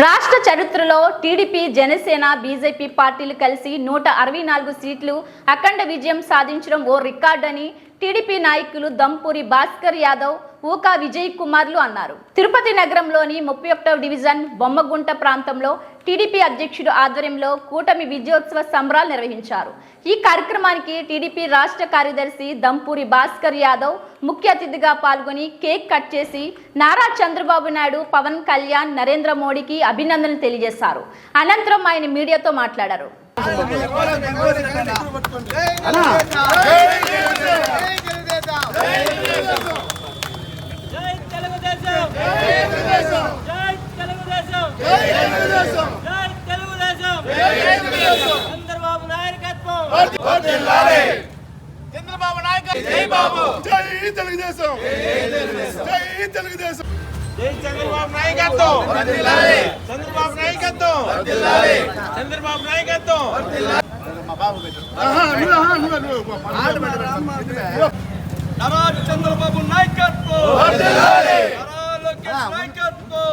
రాష్ట్ర చరిత్రలో TDP Janasena BJP పార్టీలు కలిసి నూట అరవై నాలుగు సీట్లు అఖండ విజయం సాధించడం ఓ రికార్డని టీడీపీ నాయకులు దంపూరి భాస్కర్ యాదవ్ ఊకా విజయ్ కుమార్లు అన్నారు తిరుపతి నగరంలోని ముప్పై ఒకటవ డివిజన్ బొమ్మగుంట ప్రాంతంలో టీడీపీ అధ్యక్షుడు ఆధ్వర్యంలో కూటమి విజయోత్సవ సంబరాలు నిర్వహించారు ఈ కార్యక్రమానికి టీడీపీ రాష్ట్ర కార్యదర్శి దంపూరి భాస్కర్ యాదవ్ ముఖ్య అతిథిగా పాల్గొని కేక్ కట్ చేసి నారా చంద్రబాబు నాయుడు పవన్ కళ్యాణ్ నరేంద్ర మోడీకి అభినందనలు తెలియజేశారు అనంతరం ఆయన మీడియాతో మాట్లాడారు జై తెలుగుదేశం జై తెలుగుదేశం జై తెలుగుదేశం జై తెలుగుదేశం జై తెలుగుదేశం జై తెలుగుదేశం చంద్రబాబు నాయకత్వం. చంద్రబాబు నాయకత్వం. జై బాబు. జై తెలుగుదేశం. జై తెలుగుదేశం. జై చంద్రబాబు నాయకత్వం. చంద్రబాబు నాయకత్వం. చంద్రబాబు నాయకత్వం. చంద్రబాబు నాయకత్వం.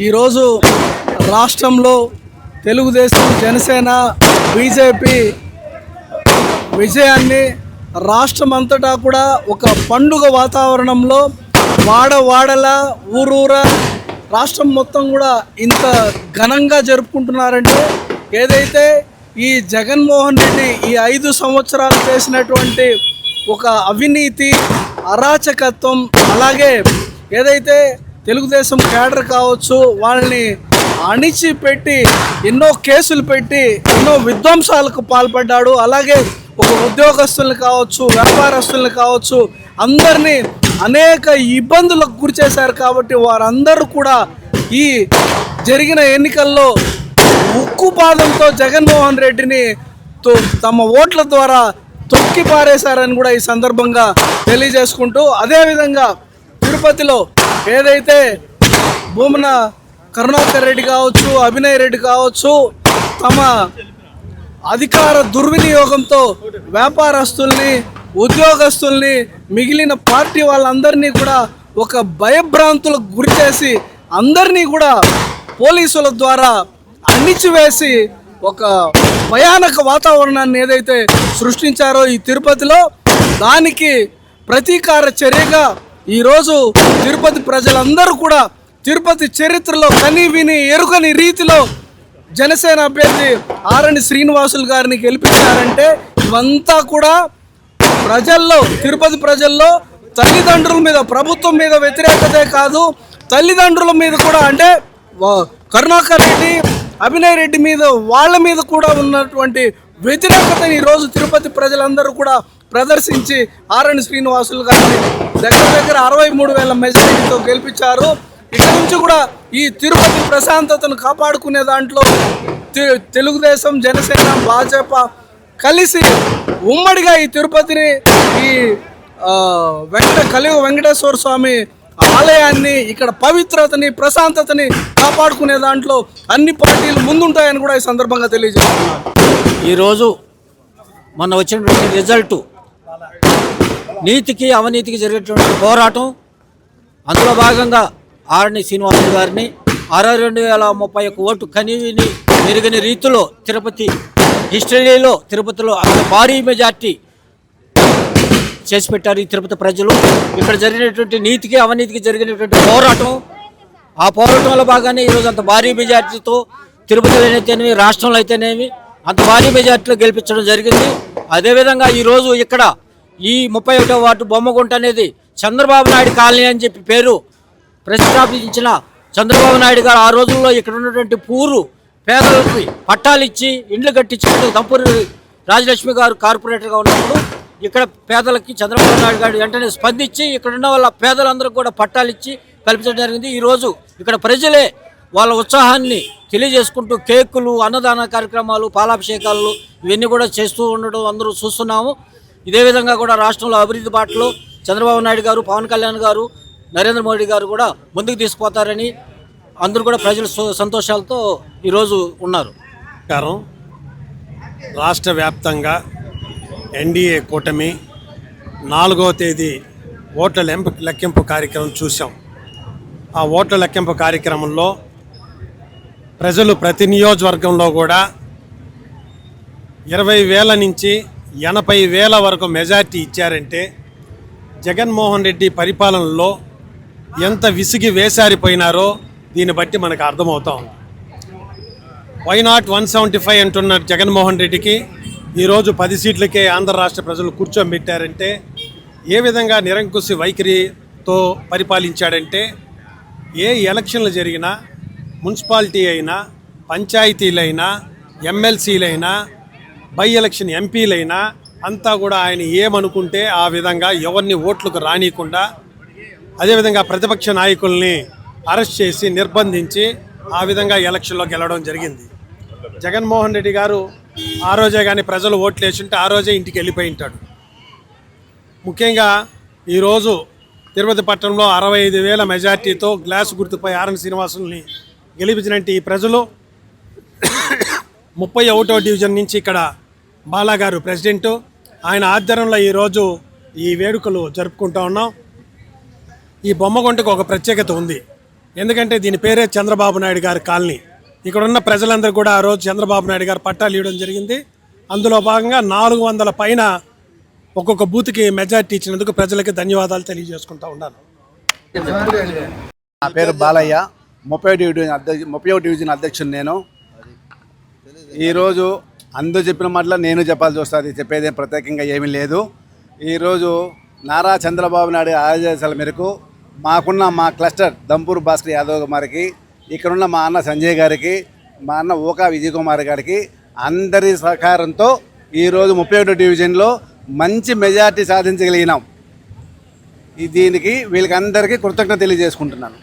ఈరోజు రాష్ట్రంలో తెలుగుదేశం జనసేన బీజేపీ విజయాన్ని రాష్ట్రం అంతటా కూడా ఒక పండుగ వాతావరణంలో వాడ వాడల ఊరూర రాష్ట్రం మొత్తం కూడా ఇంత ఘనంగా జరుపుకుంటున్నారంటే ఏదైతే ఈ జగన్మోహన్ రెడ్డి ఈ ఐదు సంవత్సరాలు చేసినటువంటి ఒక అవినీతి అరాచకత్వం అలాగే ఏదైతే తెలుగుదేశం క్యాడర్ కావచ్చు వాళ్ళని అణిచిపెట్టి ఎన్నో కేసులు పెట్టి ఎన్నో విధ్వంసాలకు పాల్పడ్డాడు. అలాగే ఒక ఉద్యోగస్తుల్ని కావచ్చు వ్యాపారస్తుల్ని కావచ్చు అందరినీ అనేక ఇబ్బందులకు గురి చేశారు కాబట్టి వారందరూ కూడా ఈ జరిగిన ఎన్నికల్లో ఉక్కు పాదంతో జగన్మోహన్ రెడ్డిని తో- తమ ఓట్ల ద్వారా తొక్కి పారేశారని కూడా ఈ సందర్భంగా తెలియజేసుకుంటూ అదేవిధంగా తిరుపతిలో ఏదైతే భూమన కరుణాకర్ రెడ్డి కావచ్చు అభినయ్ రెడ్డి కావచ్చు తమ అధికార దుర్వినియోగంతో వ్యాపారస్తుల్ని ఉద్యోగస్తుల్ని మిగిలిన పార్టీ వాళ్ళందరినీ కూడా ఒక భయభ్రాంతులకు గురి చేసి అందరినీ కూడా పోలీసుల ద్వారా అణిచివేసి ఒక భయానక వాతావరణాన్ని ఏదైతే సృష్టించారో ఈ తిరుపతిలో దానికి ప్రతీకార చర్యగా ఈరోజు తిరుపతి ప్రజలందరూ కూడా తిరుపతి చరిత్రలో కని విని ఎరుగని రీతిలో జనసేన అభ్యర్థి ఆరణి శ్రీనివాసులు గారిని గెలిపించారంటే ఇవంతా కూడా ప్రజల్లో తిరుపతి ప్రజల్లో తల్లిదండ్రుల మీద ప్రభుత్వం మీద వ్యతిరేకతే కాదు తల్లిదండ్రుల మీద కూడా అంటే కరుణాకర్ రెడ్డి అభినయ్ రెడ్డి మీద వాళ్ళ మీద కూడా ఉన్నటువంటి వ్యతిరేకతని ఈరోజు తిరుపతి ప్రజలందరూ కూడా ప్రదర్శించి ఆర్ఎన్ శ్రీనివాసులు గారిని దగ్గర దగ్గర అరవై మూడు వేల మెజారిటీతో గెలిపించారు. ఇక్కడి నుంచి కూడా ఈ తిరుపతి ప్రశాంతతను కాపాడుకునే దాంట్లో తె- తెలుగుదేశం జనసేన భాజపా కలిసి ఉమ్మడిగా ఈ తిరుపతిని ఈ వెంకట కలియుగ వెంకటేశ్వర స్వామి ఆలయాన్ని ఇక్కడ పవిత్రతని ప్రశాంతతని కాపాడుకునే దాంట్లో అన్ని పార్టీలు ముందుంటాయని కూడా ఈ సందర్భంగా తెలియజేస్తున్నారు. ఈరోజు మొన్న వచ్చినటువంటి రిజల్ట్ నీతికి అవినీతికి జరిగేటువంటి పోరాటం అందులో భాగంగా ఆర్ని శ్రీనివాసులు గారిని అరవై రెండు వేల ముప్పై ఒక్క ఓటు కనివిని మెరుగని రీతిలో తిరుపతి హిస్టరీలో తిరుపతిలో అంత భారీ మెజార్టీ చేసి పెట్టారు ఈ తిరుపతి ప్రజలు. ఇక్కడ జరిగినటువంటి నీతికి అవినీతికి జరిగినటువంటి పోరాటం ఆ పోరాటంలో భాగానే ఈరోజు అంత భారీ మెజార్టీతో తిరుపతిలో అయితేనేమి రాష్ట్రంలో అయితేనేమి అంత భారీ మెజార్టీలో గెలిపించడం జరిగింది. అదేవిధంగా ఈరోజు ఇక్కడ ఈ ముప్పై ఒకటో వార్డు బొమ్మగుంట అనేది చంద్రబాబు నాయుడు కాలనీ అని చెప్పి పేరు ప్రతిష్టాపించిన చంద్రబాబు నాయుడు గారు ఆ రోజుల్లో ఇక్కడ ఉన్నటువంటి పూరు పేదలకి పట్టాలు ఇచ్చి ఇండ్లు కట్టించుకుంటూ దంపూరి రాజలక్ష్మి గారు కార్పొరేటర్గా ఉన్నప్పుడు ఇక్కడ పేదలకి చంద్రబాబు నాయుడు గారు వెంటనే స్పందించి ఇక్కడ ఉన్న వాళ్ళ పేదలందరికీ కూడా పట్టాలు ఇచ్చి కల్పించడం జరిగింది. ఈరోజు ఇక్కడ ప్రజలే వాళ్ళ ఉత్సాహాన్ని తెలియజేసుకుంటూ కేకులు అన్నదాన కార్యక్రమాలు పాలాభిషేకాలు ఇవన్నీ కూడా చేస్తూ ఉండడం అందరూ చూస్తున్నాము. ఇదే విధంగా కూడా రాష్ట్రంలో అభివృద్ధి బాటలో చంద్రబాబు నాయుడు గారు పవన్ కళ్యాణ్ గారు నరేంద్ర మోడీ గారు కూడా ముందుకు తీసుకుపోతారని అందరూ కూడా ప్రజలు సంతోషాలతో ఈరోజు ఉన్నారు. రాష్ట్ర వ్యాప్తంగా ఎన్డీఏ కూటమి నాలుగవ తేదీ ఓట్ల లెంప లెక్కింపు కార్యక్రమం చూసాం ఆ ఓట్ల లెక్కింపు కార్యక్రమంలో ప్రజలు ప్రతి నియోజకవర్గంలో కూడా ఇరవై వేల నుంచి ఎనభై వేల వరకు మెజార్టీ ఇచ్చారంటే జగన్మోహన్ రెడ్డి పరిపాలనలో ఎంత విసిగి వేసారిపోయినారో దీన్ని బట్టి మనకు అర్థమవుతా ఉంది. Why not one seventy five అంటున్నారు జగన్మోహన్ రెడ్డికి? ఈరోజు పది సీట్లకే ఆంధ్ర రాష్ట్ర ప్రజలు కూర్చోబెట్టారంటే ఏ విధంగా నిరంకుశ వైఖరితో పరిపాలించాడంటే ఏ ఎలక్షన్లు జరిగినా మున్సిపాలిటీ అయినా పంచాయతీలైనా ఎమ్మెల్సీలైనా బై ఎలక్షన్ ఎంపీలైనా అంతా కూడా ఆయన ఏమనుకుంటే ఆ విధంగా ఎవరిని ఓట్లకు రానియకుండా అదేవిధంగా ప్రతిపక్ష నాయకుల్ని అరెస్ట్ చేసి నిర్బంధించి ఆ విధంగా ఎలక్షన్లో గెలవడం జరిగింది. జగన్మోహన్ రెడ్డి గారు ఆ రోజే కానీ ప్రజలు ఓట్లు వేసింటే ఆ రోజే ఇంటికి వెళ్ళిపోయి ఉంటాడు. ముఖ్యంగా ఈరోజు తిరుపతి పట్టణంలో అరవై ఐదు వేల మెజార్టీతో గ్లాస్ గుర్తుపై ఆర్ఎన్ శ్రీనివాసుల్ని గెలిపించినట్టు ఈ ప్రజలు ముప్పై ఒకటో డివిజన్ నుంచి ఇక్కడ బాలా గారు ప్రెసిడెంటు. ఆయన ఆధ్వర్యంలో ఈరోజు ఈ వేడుకలు జరుపుకుంటా ఉన్నాం. ఈ బొమ్మగుంటకు ఒక ప్రత్యేకత ఉంది. ఎందుకంటే దీని పేరే చంద్రబాబు నాయుడు గారి కాలనీ. ఇక్కడ ఉన్న ప్రజలందరూ కూడా ఆ రోజు చంద్రబాబు నాయుడు గారు పట్టాలు ఇవ్వడం జరిగింది. అందులో భాగంగా నాలుగు వందల పైన ఒక్కొక్క బూత్కి మెజార్టీ ఇచ్చినందుకు ప్రజలకి ధన్యవాదాలు తెలియజేసుకుంటా ఉన్నాను. నా పేరు బాలయ్య. ముప్పై డివిజన్ అధ్యక్ష ముప్పై డివిజన్ అధ్యక్షుడు నేను. ఈరోజు అందరూ చెప్పిన మాటలో నేను చెప్పాల్సి వస్తుంది. చెప్పేది ప్రత్యేకంగా ఏమీ లేదు. ఈరోజు నారా చంద్రబాబు నాయుడు ఆదేశాల మేరకు మాకున్న మా క్లస్టర్ దంపూర్ భాస్కర్ యాదవ్ గారికి ఇక్కడున్న మా అన్న సంజయ్ గారికి మా అన్న ఓకా విజయ్ కుమార్ గారికి అందరి సహకారంతో ఈరోజు ముప్పై ఒకటో డివిజన్లో మంచి మెజార్టీ సాధించగలిగినాం. దీనికి వీళ్ళకి అందరికీ కృతజ్ఞత తెలియజేసుకుంటున్నాను.